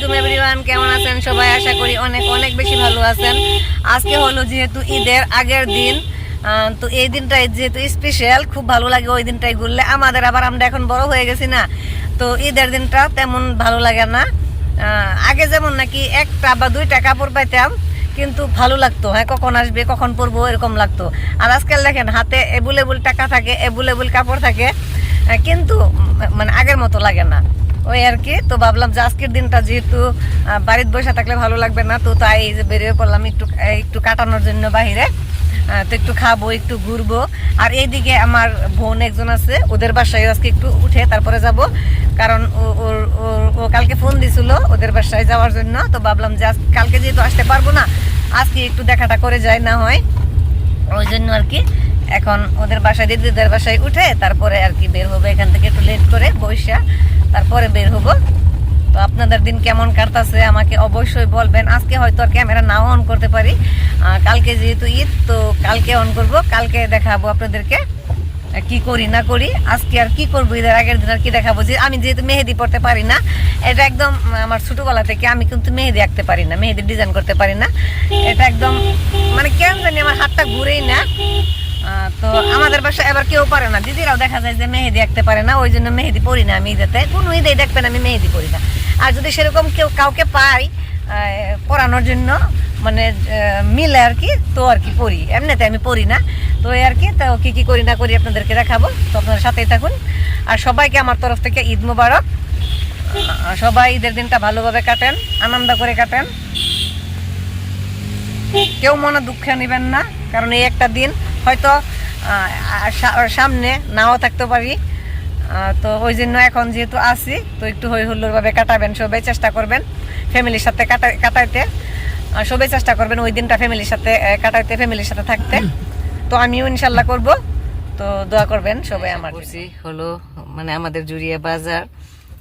আলাইকুম এভরিওয়ান, কেমন আছেন সবাই? আশা করি অনেক অনেক বেশি ভালো আছেন। আজকে হলো যেহেতু ঈদের আগের দিন তো এই দিনটাই যেহেতু স্পেশাল খুব ভালো লাগে ওই দিনটাই ঘুরলে। আমাদের আবার আমরা এখন বড় হয়ে গেছি না, তো ঈদের দিনটা তেমন ভালো লাগে না। আগে যেমন নাকি একটা বা দুইটা কাপড় পাইতাম, কিন্তু ভালো লাগতো হ্যাঁ কখন আসবে, কখন পরবো, এরকম লাগতো। আর আজকাল দেখেন, হাতে এবুলেবুল টাকা থাকে এবুলেবুল কাপড় থাকে কিন্তু মানে আগের মতো লাগে না। ওই আর কি। তো ভাবলাম যে আজকের দিনটা যেহেতু বাড়িতে বসে থাকলে ভালো লাগবে না, তো তাই যে বেরিয়ে পড়লাম একটু একটু কাটানোর জন্য বাহিরে। তো একটু খাব, একটু ঘুরবো। আর এইদিকে আমার বোন একজন আছে, ওদের বাসায় আজকে একটু উঠে তারপরে যাব। কারণ ও- ওর ও কালকে ফোন দিছিল ওদের বাসায় যাওয়ার জন্য। তো ভাবলাম যে কালকে যেহেতু আসতে পারব না, আজকে একটু দেখাটা করে যায় না হয়। ওই জন্য আর কি, এখন ওদের বাসায় দিদিদের বাসায় উঠে তারপরে আর কি বের হবে এখান থেকে একটু লেট করে বৈশা তারপরে বের হব। তো আপনাদের দিন কেমন কাটতাছে আমাকে অবশ্যই বলবেন। আজকে হয়তো আর ক্যামেরা নাও অন করতে পারি। কালকে যেহেতু ঈদ, তো কালকে অন করব। কালকে দেখাবো আপনাদেরকে কি করি, না করি। আজকে আর কি করব? ঈদের আগের দিন আর কি দেখাবো? যে আমি যেহেতু মেহেদি পড়তে পারি না, এটা একদম আমার ছোটোবেলা থেকে আমি কিন্তু মেহেদি আঁকতে পারি না, মেহেদি ডিজাইন করতে পারি না। এটা একদম মানে কেন জানি আমার হাতটা ঘুরেই না। তো আমাদের বাসায় এবার কেউ পারে না। দিদিরাও দেখা যায় যে মেহেদি আঁকতে পারে না, ওই জন্য মেহেদি পড়ি না আমি ঈদেতে কোনো ঈদে দেখবেন আমি মেহেদি পড়ি না। আর যদি সেরকম কেউ কাউকে পাই পড়ানোর জন্য মানে মিলে আর কি, তো আর কি পড়ি এমনিতে আমি পড়ি না। তো এই আর কি, তো কি কি করি না করি আপনাদেরকে দেখাবো। তো আপনাদের সাথেই থাকুন। আর সবাইকে আমার তরফ থেকে ঈদ মুবারক। সবাই ঈদের দিনটা ভালোভাবে কাটেন, আনন্দ করে কাটেন। কেউ মনে দুঃখে নেবেন না, কারণ এই একটা দিন হয়তো সামনে নাও থাকতে পারি। তো ওই জন্য এখন যেহেতু আছি তো একটু হই হুল্লোড় ভাবে কাটাবেন সবাই চেষ্টা করবেন ফ্যামিলির সাথে কাটা- কাটাইতে। সবাই চেষ্টা করবেন ওই দিনটা ফ্যামিলির সাথে কাটাইতে ফ্যামিলির সাথে থাকতে। তো আমিও ইনশাল্লাহ করব। তো দোয়া করবেন সবাই আমার বলছি হলো মানে আমাদের জুড়িয়া বাজার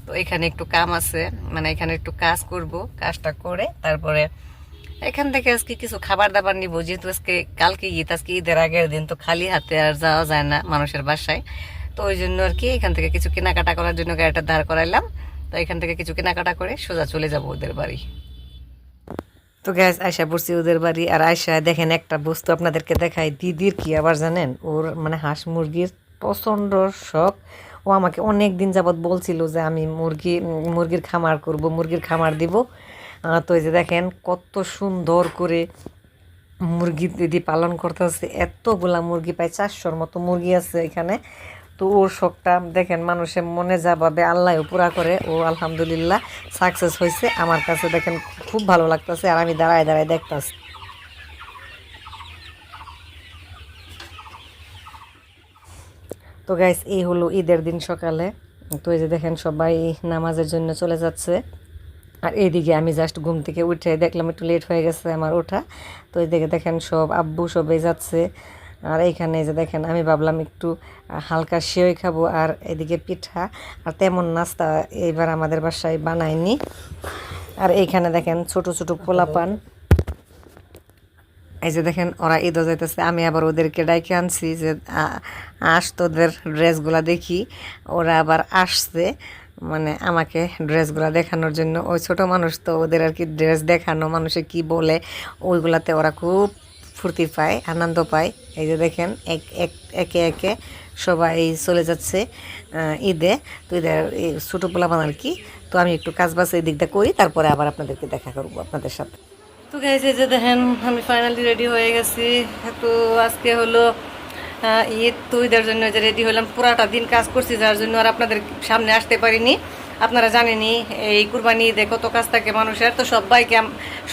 তো এখানে একটু কাম আছে মানে এখানে একটু কাজ করব কাজটা করে তারপরে এখান থেকে আজকে কিছু খাবার দাবার নিব। যেহেতু আজকে, কালকে ঈদ, আজকে ঈদের আগের দিন, তো খালি হাতে আর যাওয়া যায় না মানুষের বাসায়। তো ওই জন্য আর কি এখান থেকে কিছু কেনাকাটা করার জন্য গাড়িটা দাঁড় করাইলাম। তো এখান থেকে কিছু কেনাকাটা করে সোজা চলে যাব ওদের বাড়ি। তো গ্যাস আয়সা পড়ছি ওদের বাড়ি। আর আয়সা দেখেন একটা বস্তু আপনাদেরকে দেখায় দিদির কি আবার জানেন? ওর মানে হাঁস মুরগির প্রচণ্ড শখ। ও আমাকে অনেক দিন যাবৎ বলছিল যে আমি মুরগি, মুরগির খামার করব, মুরগির খামার দিব। তো এই যে দেখেন, কত সুন্দর করে মুরগি দিদি পালন করতেছে। এতগুলা মুরগি, প্রায় চারশোর মতো মুরগি আছে এখানে। তো ওর শখটা, দেখেন, মানুষের মনে যা ভাবে আল্লাহও পুরা করে। ও আলহামদুলিল্লাহ সাকসেস হয়েছে। আমার কাছে দেখেন, খুব ভালো লাগতেছে আর আমি দাঁড়ায় দাঁড়ায় দেখতেছি। তো গাইস এই হলো ঈদের দিন সকালে। তো এই যে দেখেন, সবাই নামাজের জন্য চলে যাচ্ছে। আর এইদিকে আমি জাস্ট ঘুম থেকে উঠে দেখলাম একটু লেট হয়ে গেছে আমার ওঠা। তো এইদিকে দেখেন সব আব্বু সবাই যাচ্ছে। আর এইখানে এই যে দেখেন, আমি ভাবলাম একটু হালকা সেওই খাব আর এদিকে পিঠা। আর তেমন নাস্তা এবার আমাদের বাসায় বানায়নি আর এইখানে দেখেন ছোট ছোট পোলাপান। এই যে দেখেন, ওরা ঈদও যাইতেছে, আমি আবার ওদেরকে ডাইকে আনছি যে আস তোদের ড্রেসগুলা দেখি। ওরা আবার আসছে। মানে আমাকে ড্রেসগুলো দেখানোর জন্য। ওই ছোট মানুষ তো ওদের আর কি ড্রেস দেখানো, মানুষে কি বলে, ওইগুলাতে ওরা খুব ফুর্তি পায়, আনন্দ পায়। এই যে দেখেন, এক এক, একে একে সবাই চলে যাচ্ছে ঈদে। তো ঈদের ছোটো পোলাপান আর কি? তো আমি একটু কাজ বাজ এই দিকটা করি, তারপরে আবার আপনাদেরকে দেখা করব আপনাদের সাথে। তো গাইছে যে দেখেন, আমি ফাইনালি রেডি হয়ে গেছি। তো আজকে হলো ঈদ তো ঈদের জন্য যে রেডি হলাম, পুরাটা দিন কাজ করছি, যার জন্য আর আপনাদের সামনে আসতে পারিনি। আপনারা জানেনই, এই কুরবানি ঈদে কত কাজ থাকে মানুষের। তো সবাইকে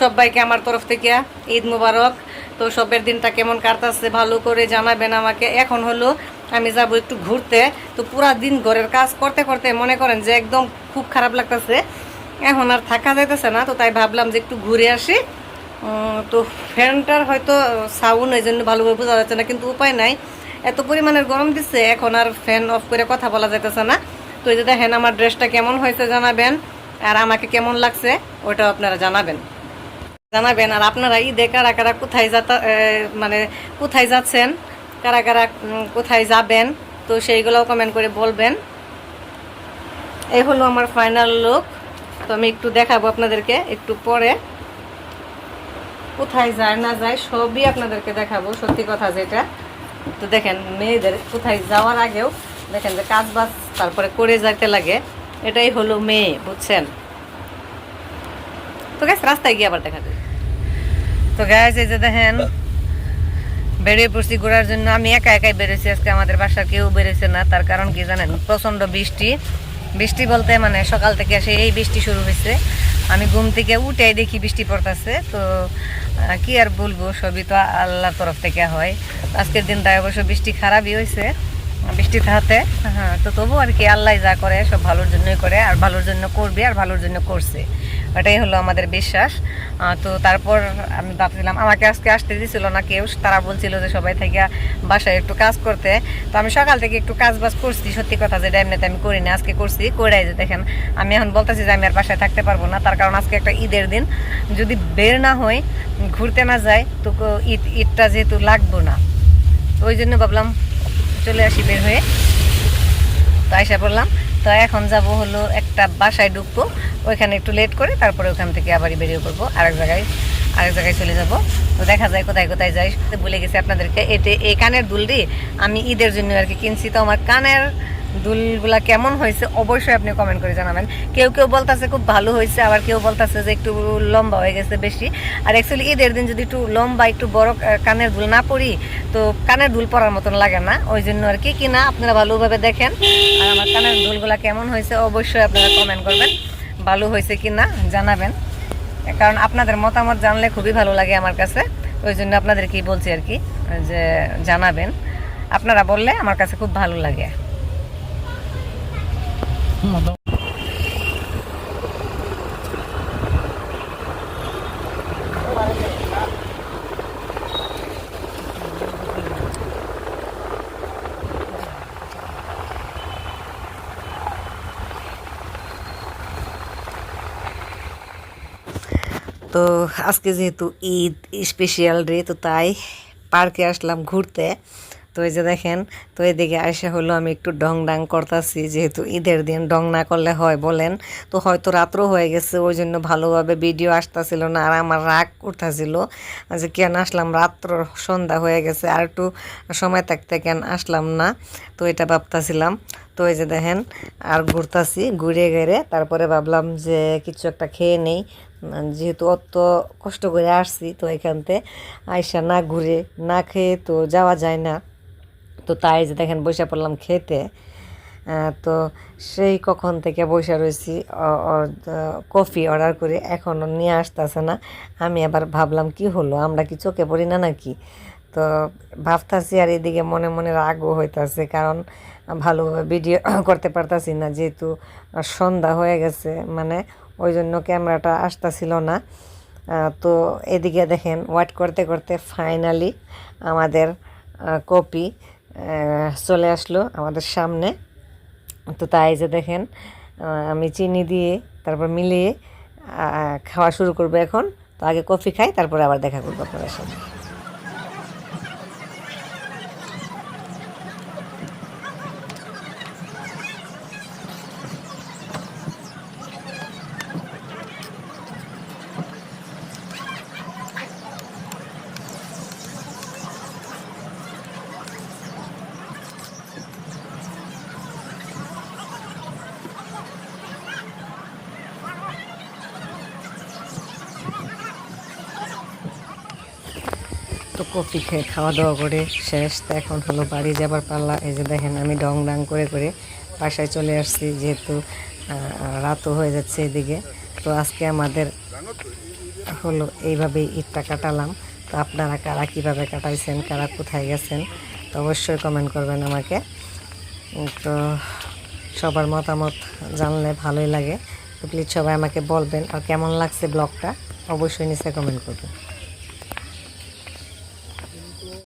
সবাইকে আমার তরফ থেকে ঈদ মুবারক। তো সবের দিনটা কেমন কাটতেছে, ভালো করে জানাবেন আমাকে। এখন হলো, আমি যাব একটু ঘুরতে। তো পুরা দিন ঘরের কাজ করতে করতে মনে করেন যে একদম খুব খারাপ লাগতেছে। এখন আর থাকা যাইতেছে না, তো তাই ভাবলাম যে একটু ঘুরে আসি। তো ফ্যানটার হয়তো সাউন্ড, এই জন্য ভালোভাবে বোঝা যাচ্ছে না, কিন্তু উপায় নাই। এত পরিমাণের গরম দিচ্ছে এখন আর ফ্যান অফ করে কথা বলা যাইতেছে না। তো এই যে দেখেন আমার ড্রেসটা কেমন হয়েছে জানাবেন, আর আমাকে কেমন লাগছে ওটাও আপনারা জানাবেন। জানাবেন, আর আপনারা ঈদে কারা কারা কোথায় যাতা মানে কোথায় যাচ্ছেন, কারা কারা কোথায় যাবেন, তো সেইগুলোও কমেন্ট করে বলবেন। এই হলো আমার ফাইনাল লুক তো আমি একটু দেখাবো আপনাদেরকে একটু পরে। কোথায় যায় না যায় সবই আপনাদেরকে দেখাবো, সত্যি কথা যেটা। তো দেখেন, মেয়েদের কোথায় যাওয়ার আগেও দেখেন যে কাজ বাজ তারপরে করে যাইতে লাগে। এটাই হলো মেয়ে, বুঝছেন? তো গ্যাস রাস্তায় গিয়ে আবার দেখা যায় তো গ্যাস এই যে দেখেন, বেরিয়ে পড়ছি ঘোরার জন্য। আমি একা একাই বেরোছি আজকে, আমাদের বাসার কেউ বেরোছে না। তার কারণ কি জানেন? প্রচণ্ড বৃষ্টি। বৃষ্টি বলতে মানে সকাল থেকে আসে এই বৃষ্টি শুরু হয়েছে আমি ঘুম থেকে উঠে দেখি বৃষ্টি পড়তেছে, তো কি আর বলব, সবই তো আল্লাহর তরফ থেকে হয়। আজকের দিন তাই অবশ্য বৃষ্টি খারাপই হয়েছে বৃষ্টি থাকতে হ্যাঁ তো তবু আর কি আল্লাহ যা করে, সব ভালোর জন্যই করে, আর ভালোর জন্য করবে, আর ভালোর জন্য করছে। ওটাই হলো আমাদের বিশ্বাস। তো তারপর আমি ভাবছিলাম, আমাকে আজকে আসতে দিছিল না কেউ, তারা বলছিল যে সবাই থেকে বাসায় একটু কাজ করতে। তো আমি সকাল থেকে একটু কাজ বাজ করছি, সত্যি কথা যেটা এমনিতে আমি করি না, আজকে করছি করে যে দেখেন, আমি এখন বলতেছি যে আমি আর বাসায় থাকতে পারব না, তার কারণ আজকে একটা ঈদের দিন। যদি বের না হই, ঘুরতে না যাই, তো ঈদ, ঈদটা যেহেতু লাগবো না। ওই জন্য ভাবলাম, চলে আসি বের হয়ে। তো আইসা পড়লাম। তো এখন যাব হলো একটা বাসায় ঢুকবো, ওইখানে একটু লেট করে তারপরে ওখান থেকে আবারই বেরিয়ে পড়ব, আরেক জায়গায় আরেক জায়গায় চলে যাব। তো দেখা যায় কোথায় কোথায় যাই বলে গেছি আপনাদেরকে। এতে এই কানের দুলটি আমি ঈদের জন্য আর কি কিনছি, তো আমার কানের দুলগুলা কেমন হয়েছে অবশ্যই আপনি কমেন্ট করে জানাবেন। কেউ কেউ বলতেছে খুব ভালো হয়েছে, আবার কেউ বলতেছে যে একটু লম্বা হয়ে গেছে বেশি। আর অ্যাকচুয়ালি ঈদের দিন যদি একটু লম্বা, একটু বড় কানের দুল না পরি, তো কানের দুল পরার মতন লাগে না। ওই জন্য আর কি কিনা আপনারা ভালোভাবে দেখেন। আর আমার কানের দুলগুলা কেমন হয়েছে অবশ্যই আপনারা কমেন্ট করবেন। ভালো হয়েছে কি না, জানাবেন। কারণ আপনাদের মতামত জানলে খুবই ভালো লাগে আমার কাছে। ওই জন্য আপনাদেরকেই বলছি আর কি, যে জানাবেন। আপনারা বললে আমার কাছে খুব ভালো লাগে। তো আজকে যেহেতু ঈদ স্পেশাল ডে তো তাই পার্কে আসলাম ঘুরতে তো এই যে দেখেন, তো এদিকে আসা হলো, আমি একটু ডং ডাং করতেছি, যেহেতু ঈদের দিন ডং না করলে হয় বলেন। তো হয়তো রাত্রও হয়ে গেছে, ওই জন্য ভালোভাবে ভিডিও আসতেছিল না, আর আমার রাগ উঠতেছিল যে কেন আসলাম, রাত্র সন্ধ্যা হয়ে গেছে, আর একটু সময় থাকতে কেন আসলাম না? তো এটা ভাবতাছিলাম। তো এই যে দেখেন, আর ঘুরতাছি, ঘুরে গেড়ে তারপরে ভাবলাম যে কিছু একটা খেয়ে নেই, যেহেতু অত কষ্ট করে আসছি, তো এখানতে আইসা না ঘুরে, না খেয়ে তো যাওয়া যায় না। তো তাই যে দেখেন বসে পড়লাম খেতে তো সেই কখন থেকে বসে রয়েছি কফি অর্ডার করে এখনও নিয়ে আসতেছে না। আমি আবার ভাবলাম কি হলো, আমরা কি চোখে পড়ি না নাকি? তো ভাবতাছি আর এদিকে মনে মনে রাগও হইতাছে, কারণ ভালোভাবে ভিডিও করতে পারতাছি না, যেহেতু সন্ধ্যা হয়ে গেছে মানে ওই জন্য ক্যামেরাটা আসতাছিল না। তো এদিকে দেখেন, ওয়েট করতে করতে ফাইনালি আমাদের কপি চলে আসলো আমাদের সামনে। তো তাই যে দেখেন আমি চিনি দিয়ে তারপর মিলিয়ে খাওয়া শুরু করব এখন। তো আগে কফি খাই, তারপরে আবার দেখা করব আপনাদের সাথে কফি খেয়ে খাওয়া দাওয়া করে শেষ। তো এখন হলো বাড়ি যাবার পাল্লা। এই যে দেখেন, আমি ডং ডাং করে করে বাসায় চলে আসছি, যেহেতু রাতও হয়ে যাচ্ছে এদিকে। তো আজকে আমাদের হলো এইভাবেই ঈদটা কাটালাম। তো আপনারা কারা কীভাবে কাটাইছেন, কারা কোথায় গেছেন, তো অবশ্যই কমেন্ট করবেন আমাকে। তো সবার মতামত জানলে ভালোই লাগে। তো প্লিজ সবাই আমাকে বলবেন, আর কেমন লাগছে ব্লগটা, অবশ্যই নিচে কমেন্ট করবেন।